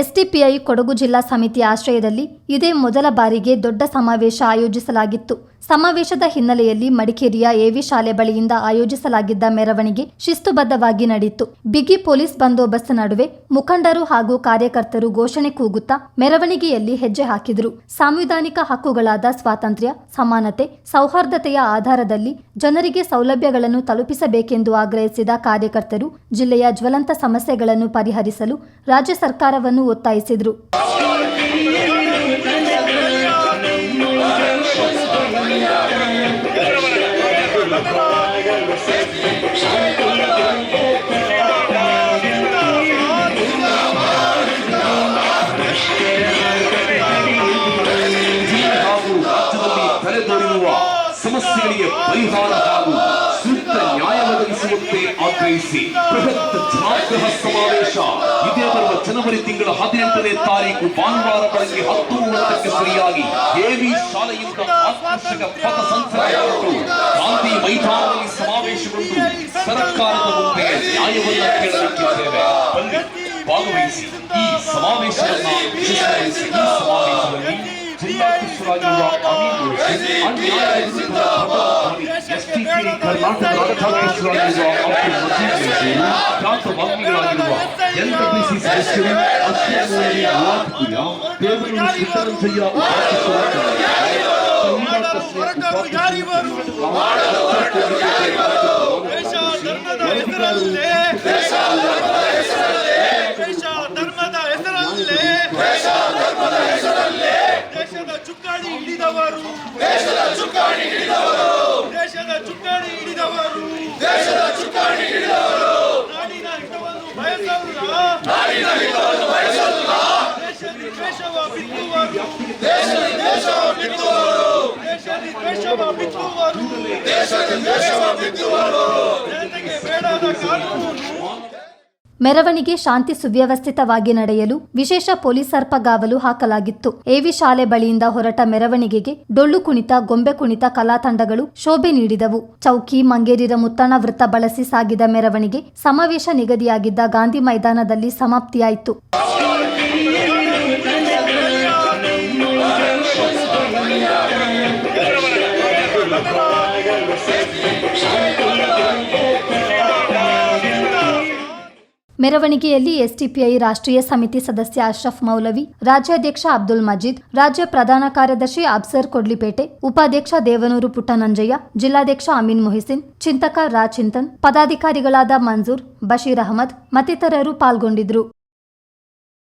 SDPI Kodagu ಜಿಲ್ಲಾ ಸಮಿತಿ ಆಶ್ರಯದಲ್ಲಿ ಇದೇ ಮೊದಲ ಬಾರಿಗೆ ದೊಡ್ಡ ಸಮಾವೇಶ ಆಯೋಜಿಸಲಾಗಿತ್ತು. ಸಮಾವೇಶದ ಹಿನ್ನೆಲೆಯಲ್ಲಿ ಮಡಿಕೇರಿಯ ಎವಿ ಶಾಲೆ ಬಳಿಯಿಂದ ಆಯೋಜಿಸಲಾಗಿದ್ದ ಮೆರವಣಿಗೆ ಶಿಸ್ತುಬದ್ಧವಾಗಿ ನಡೆಯಿತು. ಬಿಗಿ ಪೊಲೀಸ್ ಬಂದೋಬಸ್ತ್ ನಡುವೆ ಮುಖಂಡರು ಹಾಗೂ ಕಾರ್ಯಕರ್ತರು ಘೋಷಣೆ ಕೂಗುತ್ತಾ ಮೆರವಣಿಗೆಯಲ್ಲಿ ಹೆಜ್ಜೆ ಹಾಕಿದರು. ಸಾಂವಿಧಾನಿಕ ಹಕ್ಕುಗಳಾದ ಸ್ವಾತಂತ್ರ್ಯ, ಸಮಾನತೆ, ಸೌಹಾರ್ದತೆಯ ಆಧಾರದಲ್ಲಿ ಜನರಿಗೆ ಸೌಲಭ್ಯಗಳನ್ನು ತಲುಪಿಸಬೇಕೆಂದು ಆಗ್ರಹಿಸಿದ ಕಾರ್ಯಕರ್ತರು ಜಿಲ್ಲೆಯ ಜ್ವಲಂತ ಸಮಸ್ಯೆಗಳನ್ನು ಪರಿಹರಿಸಲು ರಾಜ್ಯ ಸರ್ಕಾರವನ್ನು ಒತ್ತಾಯಿಸಿದರು. ಸಮಸ್ಯೆಗಳಿಗೆ ಪರಿಹಾರ ಹಾಗೂ ಸೂಕ್ತ ಒದಗಿಸುವಂತೆ ಆಗ್ರಹಿಸಿ. ಬೃಹತ್ ಜನಾಗ್ರಹ ಸಮಾವೇಶ. ಇದೇ ಬರುವ ಜನವರಿ ತಿಂಗಳ ಹದಿನೆಂಟನೇ ತಾರೀಕು ಭಾನುವಾರ ಬೆಳಗ್ಗೆ ಹತ್ತು ಮೂವತ್ತಕ್ಕೆ ಸರಿಯಾಗಿ ಎವಿ ಶಾಲೆಯಿಂದ ಆಕರ್ಷಕ ಪಥ ಸಂಚಲನಗೊಂಡು ಗಾಂಧಿ ಮೈದಾನದಲ್ಲಿ ಸಮಾವೇಶಗೊಂಡು ಸರ್ಕಾರದ ಮುಂದೆ ನ್ಯಾಯವನ್ನ ಕೇಳಲಿಕ್ಕಿದ್ದೇವೆ. ಭಾಗವಹಿಸಿ. ಈ ಸಮಾವೇಶವನ್ನ ಈ ಸಮಾವೇಶದಲ್ಲಿ ಜಿಲ್ಲಾಧ್ಯಕ್ಷರಾಗಿರುವ ధర్మద ఎసరల్లే ధర్మద ఎసరల్లే ధర్మద ఎసరల్లే ಕರ್ನಾಟಕ ಹಿಡಿದವರು. ದೇಶದ ಚುಕ್ಕಾಣಿ ಹಿಡಿದವರು. ದೇಶದ ಚುಕ್ಕಾಣಿ ಹಿಡಿದವರು. ದೇಶದ ಚುಕ್ಕಾಣಿ ಹಿಡಿದವರು. ದೇವನೂರು ಸಿದ್ದರಂಜಯ್ಯ ಉಪಾಧ್ಯಕ್ಷರಾಗಿದ್ದಾರೆ. ಸಂವಿಧಾನ ಹೊರಟವರು ಯಾರಿವರು? ದೇಶ ಧರ್ಮದ ಬಿತ್ತುವರು. ದೇಶ ಧರ್ಮದ ಬಿತ್ತುವರು. ಚುಕ್ಕಾಣಿ ಚುಕ್ಕಾಣಿ ನಾಡಿನ ಹಿತವನ್ನು ಬಯಸಲ್ಲ ದೇಶದಲ್ಲಿ ದ್ವೇಷವ ಬಿತ್ತುವರು. ದೇಶದಲ್ಲಿ ದ್ವೇಷವ ಬಿತ್ತುವರು. ಜನತೆಗೆ ಬೇಡದ ಕಾನೂನು. ಮೆರವಣಿಗೆ ಶಾಂತಿ ಸುವ್ಯವಸ್ಥಿತವಾಗಿ ನಡೆಯಲು ವಿಶೇಷ ಪೊಲೀಸ್ ಸರ್ಪಗಾವಲು ಹಾಕಲಾಗಿತ್ತು. ಎವಿ ಶಾಲೆ ಬಳಿಯಿಂದ ಹೊರಟ ಮೆರವಣಿಗೆಗೆ ಡೊಳ್ಳು ಕುಣಿತ, ಗೊಂಬೆ ಕುಣಿತ ಕಲಾ ತಂಡಗಳು ಶೋಭೆ ನೀಡಿದವು. ಚೌಕಿ, ಮಂಗೇರಿರ ಮುತ್ತಣ ವೃತ್ತ ಬಳಸಿ ಸಾಗಿದ ಮೆರವಣಿಗೆ ಸಮಾವೇಶ ನಿಗದಿಯಾಗಿದ್ದ ಗಾಂಧಿ ಮೈದಾನದಲ್ಲಿ ಸಮಾಪ್ತಿಯಾಯಿತು. ಮೆರವಣಿಗೆಯಲ್ಲಿ ಎಸ್ಟಿಪಿಐ ರಾಷ್ಟ್ರೀಯ ಸಮಿತಿ ಸದಸ್ಯ ಅಶ್ರಫ್ ಮೌಲವಿ, ರಾಜ್ಯಾಧ್ಯಕ್ಷ ಅಬ್ದುಲ್ ಮಜೀದ್, ರಾಜ್ಯ ಪ್ರಧಾನ ಕಾರ್ಯದರ್ಶಿ ಅಬ್ಸರ್ ಕೊಡ್ಲಿಪೇಟೆ, ಉಪಾಧ್ಯಕ್ಷ ದೇವನೂರು ಪುಟ್ಟನಂಜಯ್ಯ, ಜಿಲ್ಲಾಧ್ಯಕ್ಷ ಅಮೀನ್ ಮೊಹಿಸಿನ್, ಚಿಂತಕ ರಾ ಚಿಂತನ್, ಪದಾಧಿಕಾರಿಗಳಾದ ಮಂಜೂರ್, ಬಶೀರ್ ಅಹಮದ್ ಮತ್ತಿತರರು ಪಾಲ್ಗೊಂಡಿದ್ರು